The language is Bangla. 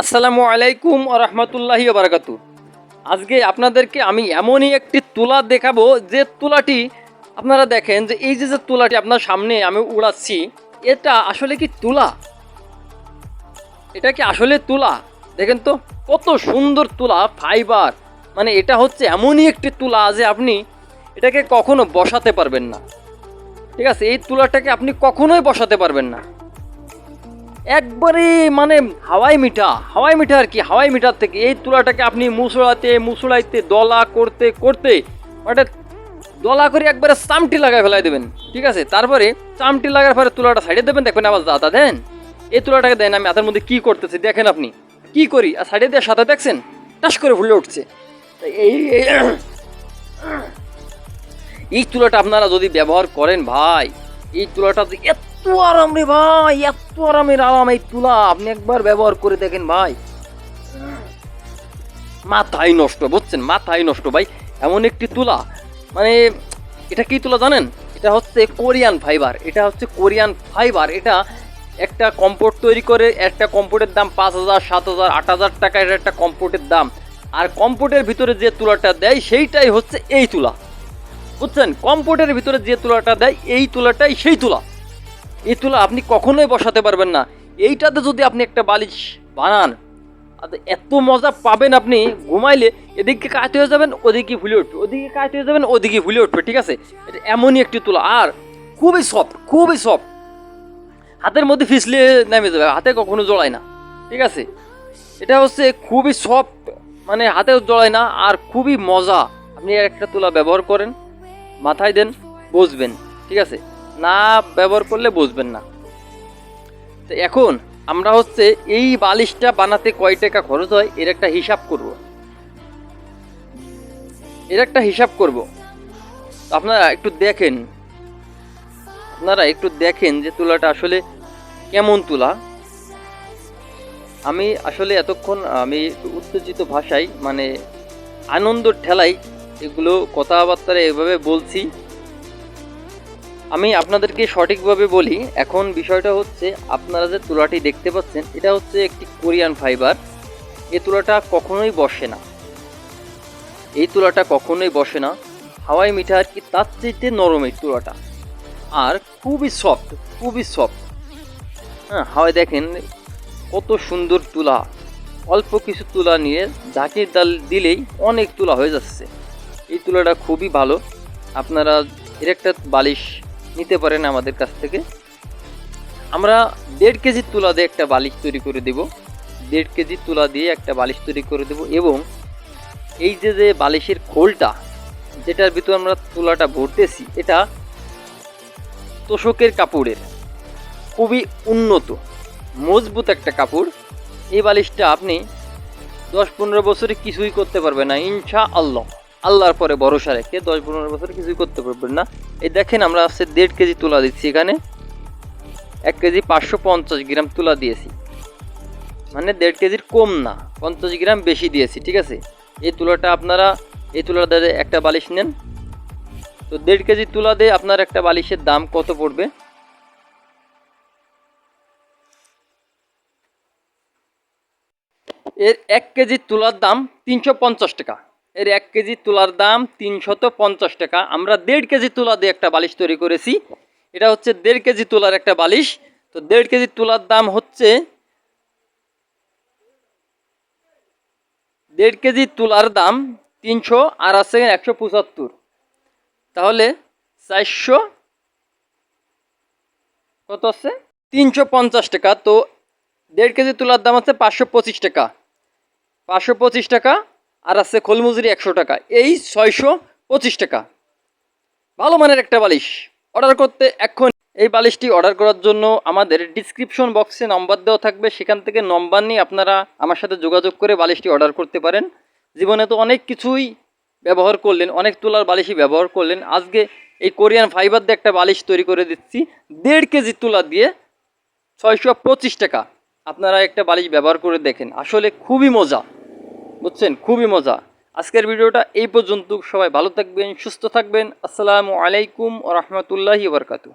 আসসালামু আলাইকুম রহমতুল্লাহি বারাকাতু। আজকে আপনাদেরকে আমি এমনই একটি তুলা দেখাবো যে তুলাটি আপনারা দেখেন যে এই যে যে তুলাটি আপনার সামনে আমি উড়াচ্ছি, এটা আসলে কি তুলা? এটা কি আসলে তুলা? দেখেন তো, কত সুন্দর তুলা ফাইবার মানে এটা হচ্ছে এমনই একটি তুলা যে আপনি এটাকে কখনো বসাতে পারবেন না। ঠিক আছে, এই তুলাটাকে আপনি কখনোই বসাতে পারবেন না। একবারে মানে হাওয়াই মিঠা হাওয়াই মিঠা আর কি, হাওয়াই মিঠার থেকে। এই তুলাটাকে আপনি মুসড়াতে মুসড়াইতে দলা করতে করতে ওটা দলা করে একবারে চামটি লাগায় ফেলাই দেবেন, ঠিক আছে? তারপরে চামটি লাগার পরে তুলাটা সাইডে দেবেন, দেখবেন আবার দাদা দেন। এই তুলাটাকে দেন, আমি হাতের মধ্যে কী করতেছি, দেখেন আপনি। কি করি? আর সাইডে দিয়ে সাথে দেখছেন, টাস করে ফুলে উঠছে। এই, এই- তুলাটা আপনারা যদি ব্যবহার করেন ভাই, এই তুলাটা যে এত আরাম রে ভাই, এত আরামের আরাম এই তুলা, আপনি একবার ব্যবহার করে দেখেন ভাই। মাথায় নষ্ট, বুঝছেন? মাথায় নষ্ট ভাই, এমন একটি তুলা। মানে এটা কি তুলা জানেন? এটা হচ্ছে কোরিয়ান ফাইবার, এটা হচ্ছে কোরিয়ান ফাইবার, এটা একটা কম্পোর্ট তৈরি করে, একটা কম্পোর্টের দাম পাঁচ হাজার, সাত হাজার, আট হাজার টাকা, এটা একটা কম্পোর্টের দাম। আর কম্পোর্টের ভিতরে যে তুলাটা দেয়, সেইটাই হচ্ছে এই তুলা। বুঝছেন? কম্পোর্টের ভিতরে যে তুলাটা দেয়, এই তুলাটাই সেই তুলা। এই তুলা আপনি কখনোই বসাতে পারবেন না। এইটাতে যদি আপনি একটা বালিশ বানান এত মজা পাবেন আপনি, ঘুমাইলে এদিকে কাটে হয়ে যাবেন, ওদিকে ফুলে উঠবে। ওদিকে কাটে হয়ে যাবেন, ওদিকে ফুলে উঠবে, ঠিক আছে? এটা এমনই একটি তুলা। আর খুবই সফট খুবই সফট। হাতের মধ্যে ফিসলে নেমে যাবে, হাতে কখনো জড়ায় না, ঠিক আছে? এটা হচ্ছে খুবই সফট মানে হাতেও জড়ায় না, আর খুবই মজা। আপনি একটা তুলা ব্যবহার করেন, মাথায় দেন, বসবেন, ঠিক আছে? না ব্যবহার করলে বুঝবেন না। তো এখন আমরা হচ্ছে এই বালিশটা বানাতে কয় টাকা খরচ হয়, এর একটা হিসাব করব। এর একটা হিসাব করব। আপনারা একটু দেখেন। আপনারা একটু দেখেন যে তুলাটা আসলে কেমন তুলা। আমি আসলে এতক্ষণ আমি উত্তেজিত ভাষায় মানে আনন্দ ঠেলাই এগুলো কথাবার্তা এভাবে বলছি। আমি আপনাদেরকে সঠিকভাবে বলি, এখন বিষয়টা হচ্ছে আপনারা যে তুলাটি দেখতে পাচ্ছেন, এটা হচ্ছে একটি কোরিয়ান ফাইবার। এই তুলাটা কখনোই বসে না। এই তুলাটা কখনোই বসে না। হাওয়াই মিঠা আর কি, তার চাইতে নরম এই তুলাটা। আর খুবই সফট খুবই সফট। হ্যাঁ হাওয়াই দেখেন কত সুন্দর তুলা। অল্প কিছু তুলা নিয়ে ঝাঁকির ডাল দিলেই অনেক তুলা হয়ে যাচ্ছে। এই তুলাটা খুবই ভালো। আপনারা এর একটা বালিশ নিতে পারেন আমাদের কাছ থেকে। আমরা দেড় কেজি তুলা দিয়ে একটা বালিশ তৈরি করে দেব। দেড় কেজি তুলা দিয়ে একটা বালিশ তৈরি করে দেব এবং এই যে যে বালিশের খোলটা, যেটার ভিতর আমরা তুলাটা ভরতেছি, এটা তোষকের কাপড়ের। খুবই উন্নত, মজবুত একটা কাপড়। এই বালিশটা আপনি দশ পনেরো বছরে কিছুই করতে পারবে না ইনশা আল্লাহ আল্লাহর পরে ভরসা রেখে দশ পনেরো বছরে কিছুই করতে পারবেন না। এই দেখেন আমরা হচ্ছে দেড় কেজি তুলা দিচ্ছি এখানে। এক কেজি পাঁচশো পঞ্চাশ গ্রাম তুলা দিয়েছি। মানে দেড় কেজির কম না, পঞ্চাশ গ্রাম বেশি দিয়েছি, ঠিক আছে? এই তুলাটা আপনারা, এই তুলাটা দিয়ে একটা বালিশ নেন। তো দেড় কেজি তুলা দিয়ে আপনার একটা বালিশের দাম কত পড়বে? এর এক কেজি তুলার দাম তিনশো পঞ্চাশ টাকা। এর এক কেজি তুলার দাম তিনশত পঞ্চাশ টাকা। আমরা দেড় কেজি তুলা দিয়ে একটা বালিশ তৈরি করেছি। এটা হচ্ছে দেড় কেজি তুলার একটা বালিশ। তো দেড় কেজি তুলার দাম হচ্ছে দেড় কেজি তুলার দাম তিনশো আর আছে একশো পঁচাত্তর। তাহলে চারশো কত আছে? তিনশো পঞ্চাশ টাকা। তো দেড় কেজি তুলার দাম হচ্ছে পাঁচশো পঁচিশ টাকা। পাঁচশো পঁচিশ টাকা আর আছে খোলমজুরি একশো টাকা। এই ছয়শো পঁচিশ টাকা। ভালো মানের একটা বালিশ। অর্ডার করতে এখন এই বালিশটি অর্ডার করার জন্য আমাদের ডিসক্রিপশন বক্সে নম্বর দেওয়া থাকবে। সেখান থেকে নম্বর নিয়ে আপনারা আমার সাথে যোগাযোগ করে বালিশটি অর্ডার করতে পারেন। জীবনে তো অনেক কিছুই ব্যবহার করলেন, অনেক তুলার বালিশই ব্যবহার করলেন। আজকে এই কোরিয়ান ফাইবার দিয়ে একটা বালিশ তৈরি করে দিচ্ছি। দেড় কেজি তুলা দিয়ে ছয়শো পঁচিশ টাকা। আপনারা একটা বালিশ ব্যবহার করে দেখেন। আসলে খুবই মজা। বুঝছেন? খুবই মজা। আজকের ভিডিওটা এই পর্যন্ত। সবাই ভালো থাকবেন, সুস্থ থাকবেন। আসসালামু আলাইকুম ও রহমতুল্লাহি বরকাতু